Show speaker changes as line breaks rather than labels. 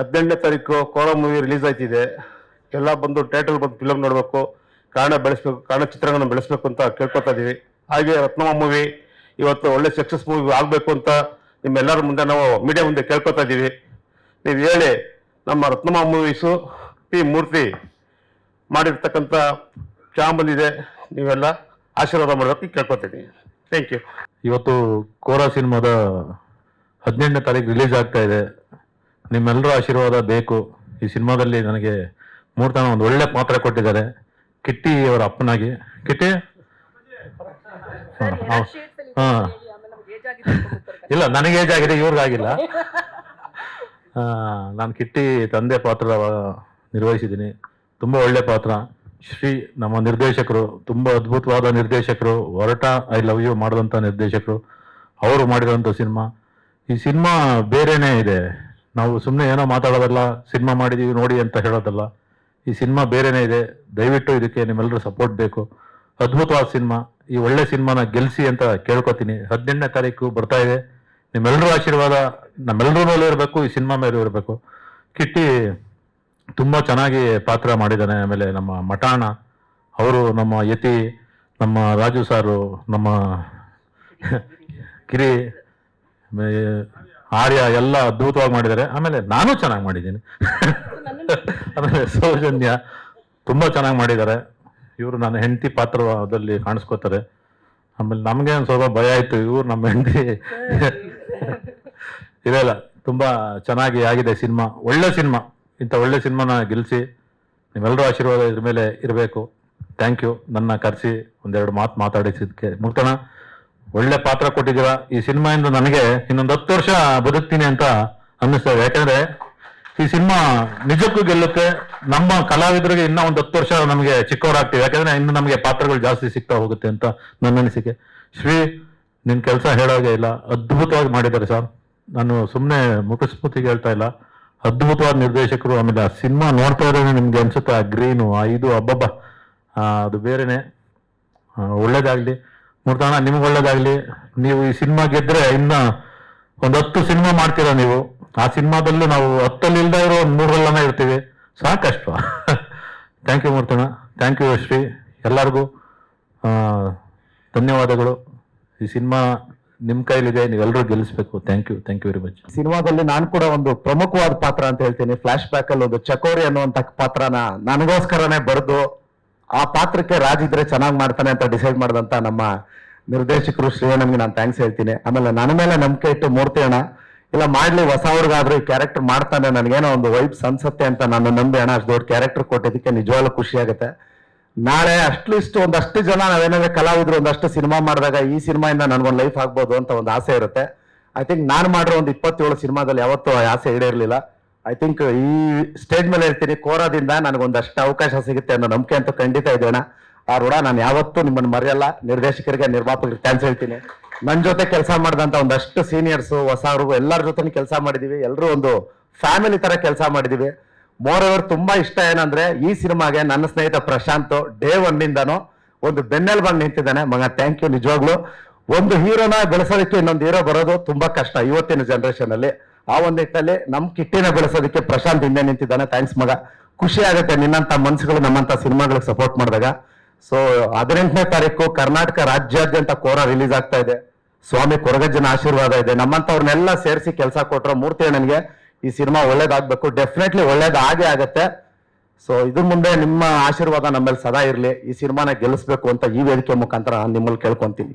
ಹದಿನೆಂಟನೇ ತಾರೀಕು ಕೋರ movie release ಆಯ್ತಿದೆ. ಎಲ್ಲ ಬಂದು ಥಿಯೇಟರ್ ಬಂದು ಫಿಲಮ್ ನೋಡಬೇಕು, ಕಾರಣ ಬೆಳೆಸ್ಬೇಕು, ಕಾರಣ ಚಿತ್ರಗಳನ್ನು ಬೆಳೆಸ್ಬೇಕು ಅಂತ ಕೇಳ್ಕೊತಾ ಇದೀವಿ. ಹಾಗೆ ರತ್ನಮ್ಮ ಮೂವಿ ಇವತ್ತು ಒಳ್ಳೆ ಸಕ್ಸಸ್ ಮೂವಿ ಆಗಬೇಕು ಅಂತ ನಿಮ್ಮೆಲ್ಲರ ಮುಂದೆ ನಾವು ಮೀಡಿಯಾ ಮುಂದೆ ಕೇಳ್ಕೊತಾ ಇದ್ದೀವಿ ನೀವು ಹೇಳಿ, ನಮ್ಮ ರತ್ನಮ್ಮ ಮೂವೀಸು ಪಿ ಮೂರ್ತಿ ಮಾಡಿರ್ತಕ್ಕಂಥ ಬಂದಿದೆ. ನೀವೆಲ್ಲ ಆಶೀರ್ವಾದ ಮಾಡಬೇಕು ಕೇಳ್ಕೊತೀನಿ ಥ್ಯಾಂಕ್ ಯು
ಇವತ್ತು ಕೋರಾ ಸಿನಿಮಾದ ಹದಿನೆಂಟನೇ ತಾರೀಕು ರಿಲೀಸ್ ಆಗ್ತಾ ಇದೆ. ನಿಮ್ಮೆಲ್ಲರ ಆಶೀರ್ವಾದ ಬೇಕು. ಈ ಸಿನಿಮಾದಲ್ಲಿ ನನಗೆ ಮೂರ್ತನ ಒಂದು ಒಳ್ಳೆ ಪಾತ್ರ ಕೊಟ್ಟಿದ್ದಾರೆ. ಕಿಟ್ಟಿ ಅವರ ಅಪ್ಪನಾಗಿ. ಕಿಟ್ಟಿ? ಹಾ. ಇಲ್ಲ ನನಗೆ ಏಜ್ ಆಗಿದೆ ಇವ್ರಿಗಾಗಿಲ್ಲ ನಾನು ಕಿಟ್ಟಿ ತಂದೆ ಪಾತ್ರ ನಿರ್ವಹಿಸಿದ್ದೀನಿ. ತುಂಬ ಒಳ್ಳೆ ಪಾತ್ರ. ಶ್ರೀ ನಮ್ಮ ನಿರ್ದೇಶಕರು ತುಂಬ ಅದ್ಭುತವಾದ ನಿರ್ದೇಶಕರು. ಹೊರಟ ಐ ಲವ್ ಯು ಮಾಡಿದಂಥ ನಿರ್ದೇಶಕರು. ಅವರು ಮಾಡಿರೋಂಥ ಸಿನಿಮಾ. ಈ ಸಿನಿಮಾ ಬೇರೆನೇ ಇದೆ. ನಾವು ಸುಮ್ಮನೆ ಏನೋ ಮಾತಾಡೋದಲ್ಲ, ಸಿನಿಮಾ ಮಾಡಿದ್ದೀವಿ ನೋಡಿ ಅಂತ ಹೇಳೋದಲ್ಲ. ಈ ಸಿನಿಮಾ ಬೇರೆನೇ ಇದೆ. ದಯವಿಟ್ಟು ಇದಕ್ಕೆ ನಿಮ್ಮೆಲ್ಲರೂ ಸಪೋರ್ಟ್ ಬೇಕು. ಅದ್ಭುತವಾದ ಸಿನಿಮಾ. ಈ ಒಳ್ಳೆ ಸಿನಿಮಾನ ಗೆಲ್ಸಿ ಅಂತ ಕೇಳ್ಕೊತೀನಿ. ಹದಿನೆಂಟನೇ ತಾರೀಕು ಬರ್ತಾ ಇದೆ. ನಿಮ್ಮೆಲ್ಲರೂ ಆಶೀರ್ವಾದ. ನಮ್ಮೆಲ್ಲರೂ ಮೇಲೆ ಇರಬೇಕು, ಈ ಸಿನಿಮಾ ಮೇಲೆ ಇರಬೇಕು. ಕಿಟ್ಟಿ ತುಂಬ ಚೆನ್ನಾಗಿ ಪಾತ್ರ ಮಾಡಿದ್ದಾನೆ ಆಮೇಲೆ ನಮ್ಮ ಮಠಾಣ. ಅವರು ನಮ್ಮ ಯತಿ, ನಮ್ಮ ರಾಜು ಸಾರು, ನಮ್ಮ ಕಿರಿ ಆರ್ಯ ಎಲ್ಲ ಅದ್ಭುತವಾಗಿ ಮಾಡಿದ್ದಾರೆ. ಆಮೇಲೆ ನಾನು ಚೆನ್ನಾಗಿ ಮಾಡಿದ್ದೀನಿ. ಆಮೇಲೆ ಸೌಜನ್ಯ ತುಂಬ ಚೆನ್ನಾಗಿ ಮಾಡಿದ್ದಾರೆ. ಇವರು ನನ್ನ ಹೆಂಡತಿ ಪಾತ್ರದಲ್ಲಿ ಕಾಣಿಸ್ಕೋತಾರೆ. ಆಮೇಲೆ ನಮಗೆ ಒಂದು ಸ್ವಲ್ಪ ಭಯ ಆಯ್ತು. ಇವ್ರು ನಮ್ಮ ಹೆಂಡತಿ. ಇದೆಲ್ಲ ತುಂಬ ಚೆನ್ನಾಗಿ ಆಗಿದೆ ಸಿನಿಮಾ. ಒಳ್ಳೆ ಸಿನಿಮಾ. ಇಂಥ ಒಳ್ಳೆ ಸಿನಿಮಾನ ಗೆಲ್ಲಿಸಿ ನೀವೆಲ್ಲರೂ ಆಶೀರ್ವಾದ ಇದ್ರ ಮೇಲೆ ಇರಬೇಕು. ಥ್ಯಾಂಕ್ ಯು ನನ್ನ ಕರೆಸಿ ಒಂದೆರಡು ಮಾತು ಮಾತಾಡಿಸಿದ್ದಕ್ಕೆ ಮುಕ್ತಣ ಒಳ್ಳೆ ಪಾತ್ರ ಕೊಟ್ಟಿದ್ದೀರಾ? ಈ ಸಿನಿಮಾಯಿಂದ ನನಗೆ ಇನ್ನೊಂದು ಹತ್ತು ವರ್ಷ ಬದುಕ್ತೀನಿ ಅಂತ ಅನ್ನಿಸ್ತದೆ. ಯಾಕಂದ್ರೆ ಈ ಸಿನಿಮಾ ನಿಜಕ್ಕೂ ಗೆಲ್ಲುತ್ತೆ. ನಮ್ಮ ಕಲಾವಿದರಿಗೆ ಇನ್ನೂ ಒಂದು ಹತ್ತು ವರ್ಷ ನಮಗೆ ಚಿಕ್ಕವರಾಗ್ತೀವಿ. ಯಾಕಂದ್ರೆ ಇನ್ನು ನಮಗೆ ಪಾತ್ರಗಳು ಜಾಸ್ತಿ ಸಿಗ್ತಾ ಹೋಗುತ್ತೆ ಅಂತ ನನ್ನ ಅನಿಸಿಕೆ. ಶ್ರೀ, ನಿನ್ ಕೆಲಸ ಹೇಳೋಗೆ ಇಲ್ಲ. ಅದ್ಭುತವಾಗಿ ಮಾಡಿದ್ದಾರೆ ಸರ್. ನಾನು ಸುಮ್ಮನೆ ಮುಖಸ್ಮೃತಿ ಹೇಳ್ತಾ ಇಲ್ಲ. ಅದ್ಭುತವಾದ ನಿರ್ದೇಶಕರು ಆಮೇಲೆ ಆ ಸಿನಿಮಾ ನೋಡ್ತಾ ಇದ್ರೆ ನಿಮ್ಗೆ ಅನ್ಸುತ್ತೆ? ಆ ಗ್ರೀನು, ಆ ಇದು ಹಬ್ಬಬ್ಬ ಅದು ಬೇರೆನೆ. ಒಳ್ಳೇದಾಗ್ಲಿ. ಮೂರ್ತಣ್ಣ ನಿಮ್ಗೆ ಒಳ್ಳೇದಾಗ್ಲಿ ನೀವು ಈ ಸಿನಿಮಾ ಗೆದ್ರೆ ಇನ್ನ ಒಂದ್ ಹತ್ತು ಸಿನಿಮಾ ಮಾಡ್ತೀರಾ ನೀವು? ಆ ಸಿನಿಮಾದಲ್ಲೂ ನಾವು ಹತ್ತಲ್ಲಿ ಇಲ್ದ ಇರೋ ಒಂದ್ ಮೂರಲ್ಲನೇ ಇರ್ತೀವಿ. ಸಾಕಷ್ಟು. Thank you Murthanna thank you Shri ಎಲ್ಲರಿಗೂ ಧನ್ಯವಾದಗಳು. ಈ ಸಿನಿಮಾ ನಿಮ್ಮ ಕೈಲಿದೆ ನೀವೆಲ್ಲರೂ ಗೆಲ್ಲಿಸ್ಬೇಕು. Thank you thank you very much
ಸಿನಿಮಾದಲ್ಲಿ ನಾನು ಕೂಡ ಒಂದು ಪ್ರಮುಖವಾದ ಪಾತ್ರ ಅಂತ ಹೇಳ್ತೀನಿ. ಫ್ಲಾಶ್ ಬ್ಯಾಕ್ ಅಲ್ಲಿ ಒಂದು ಚಕೋರಿ ಅನ್ನುವಂತ ಪಾತ್ರನ ನನಗೋಸ್ಕರನೇ ಬರೆದು ಆ ಪಾತ್ರಕ್ಕೆ ರಾಜ್ ಇದ್ರೆ ಚೆನ್ನಾಗಿ ಮಾಡ್ತಾನೆ ಅಂತ ಡಿಸೈಡ್ ಮಾಡಿದಂತ ನಮ್ಮ ನಿರ್ದೇಶಕರು ಶ್ರೀಯಣ್ಣನಿಗೆ ನಾನು ಥ್ಯಾಂಕ್ಸ್ ಹೇಳ್ತೀನಿ. ಆಮೇಲೆ ನನ್ನ ಮೇಲೆ ನಂಬಿಕೆ ಇಟ್ಟು ಮೂರ್ತಿ ಅಣ್ಣ, ಇಲ್ಲ ಮಾಡ್ಲಿ ಹೊಸ ಅವ್ರಿಗಾದ್ರೂ ಈ ಕ್ಯಾರೆಕ್ಟರ್ ಮಾಡ್ತಾನೆ ನನಗೇನೋ ಒಂದು ವೈಬ್ಸ್ ಅನ್ಸತ್ತೆ ಅಂತ ನಾನು ನಂಬಿ ಅಣ್ಣ, ಅಷ್ಟು ದೊಡ್ಡ ಕ್ಯಾರೆಕ್ಟರ್ ಕೊಟ್ಟಿದ್ದಕ್ಕೆ ನಿಜವಾಗ್ಲೂ ಖುಷಿ ಆಗುತ್ತೆ. ನಾಳೆ ಅಟ್ಲೀಸ್ಟ್ ಒಂದಷ್ಟು ಜನ ನಾವೇನಾದ್ರೆ ಕಲಾವಿದ್ರು, ಒಂದಷ್ಟು ಸಿನಿಮಾ ಮಾಡಿದಾಗ ಈ ಸಿನಿಮಾಯಿಂದ ನನಗೊಂದು ಲೈಫ್ ಆಗ್ಬೋದು ಅಂತ ಒಂದು ಆಸೆ ಇರುತ್ತೆ. ಐ ಥಿಂಕ್ ನಾನು ಮಾಡಿರೋ ಒಂದು ಇಪ್ಪತ್ತೇಳು ಸಿನಿಮಾದಲ್ಲಿ ಯಾವತ್ತೂ ಆಸೆ ಈಡೇರಲಿಲ್ಲ. ಐ ಥಿಂಕ್ ಈ ಸ್ಟೇಜ್ ಮೇಲೆ ಹೇಳ್ತೀನಿ ಕೋರಾದಿಂದ ನನಗೊಂದಷ್ಟು ಅವಕಾಶ ಸಿಗುತ್ತೆ ಅನ್ನೋ ನಂಬಿಕೆ ಅಂತ ಖಂಡಿತ ಇದೆ ಅಣ್ಣ. ಆ ಋಣ ನಾನು ಯಾವತ್ತೂ ನಿಮ್ಮನ್ನು ಮರೆಯಲ್ಲ. ನಿರ್ದೇಶಕರಿಗೆ, ನಿರ್ಮಾಪಕರಿಗೆ ಥ್ಯಾಂಕ್ಸ್ ಹೇಳ್ತೀನಿ. ನನ್ನ ಜೊತೆ ಕೆಲಸ ಮಾಡಿದಂಥ ಒಂದಷ್ಟು ಸೀನಿಯರ್ಸ್ ಹೊಸವ್ರಿಗೂ ಎಲ್ಲರ ಜೊತೆ ಕೆಲಸ ಮಾಡಿದೀವಿ. ಎಲ್ಲರೂ ಒಂದು ಫ್ಯಾಮಿಲಿ ತರ ಕೆಲಸ ಮಾಡಿದೀವಿ. ಮೋರ್ ಓವರ್ ತುಂಬಾ ಇಷ್ಟ ಏನಂದ್ರೆ, ಈ ಸಿನಿಮಾಗೆ ನನ್ನ ಸ್ನೇಹಿತ ಪ್ರಶಾಂತ್ ಡೇ ಒನ್ನಿಂದನೂ ಒಂದು ಬೆನ್ನೆಲ್ ಬಂದು ನಿಂತಿದ್ದಾನೆ. ಮಗ ಥ್ಯಾಂಕ್ ಯು ನಿಜವಾಗ್ಲು. ಒಂದು ಹೀರೋನ ಬೆಳೆಸೋದಕ್ಕೆ ಇನ್ನೊಂದು ಹೀರೋ ಬರೋದು ತುಂಬಾ ಕಷ್ಟ ಇವತ್ತಿನ ಜನರೇಷನ್ ಅಲ್ಲಿ. ಆ ಒಂದು ನಿಟ್ಟಲ್ಲಿ ನಮ್ ಕಿಟ್ಟಿನ ಬೆಳೆಸೋದಕ್ಕೆ ಪ್ರಶಾಂತ್ ಹಿಂದೆ ನಿಂತಿದ್ದಾನೆ. ಥ್ಯಾಂಕ್ಸ್ ಮಗ. ಖುಷಿ ಆಗುತ್ತೆ ನಿನ್ನಂತ ಮನ್ಸುಗಳು, ನಮ್ಮಂತ ಸಿನಿಮಾಗಳಿಗೆ ಸಪೋರ್ಟ್ ಮಾಡಿದಾಗ. ಸೊ ಹದಿನೆಂಟನೇ ತಾರೀಕು ಕರ್ನಾಟಕ ರಾಜ್ಯಾದ್ಯಂತ ಕೋರ ರಿಲೀಸ್ ಆಗ್ತಾ ಇದೆ. ಸ್ವಾಮಿ ಕೊರಗಜ್ಜನ ಆಶೀರ್ವಾದ ಇದೆ. ನಮ್ಮಂತವ್ರನ್ನೆಲ್ಲ ಸೇರಿಸಿ ಕೆಲಸ ಕೊಟ್ಟರು ಮೂರ್ತಿ ನನಗೆ ಈ ಸಿನಿಮಾ ಒಳ್ಳೇದಾಗಬೇಕು. ಡೆಫಿನೆಟ್ಲಿ ಒಳ್ಳೇದು ಆಗೇ ಆಗತ್ತೆ. ಸೊ ಇದ್ರ ಮುಂದೆ ನಿಮ್ಮ ಆಶೀರ್ವಾದ ನಮ್ಮಲ್ಲಿ ಸದಾ ಇರಲಿ. ಈ ಸಿನಿಮಾನ ಗೆಲ್ಲಿಸ್ಬೇಕು ಅಂತ ಈ ವೇದಿಕೆ ಮುಖಾಂತರ ನಾನು ನಿಮ್ಮಲ್ಲಿ ಕೇಳ್ಕೊಂತೀನಿ.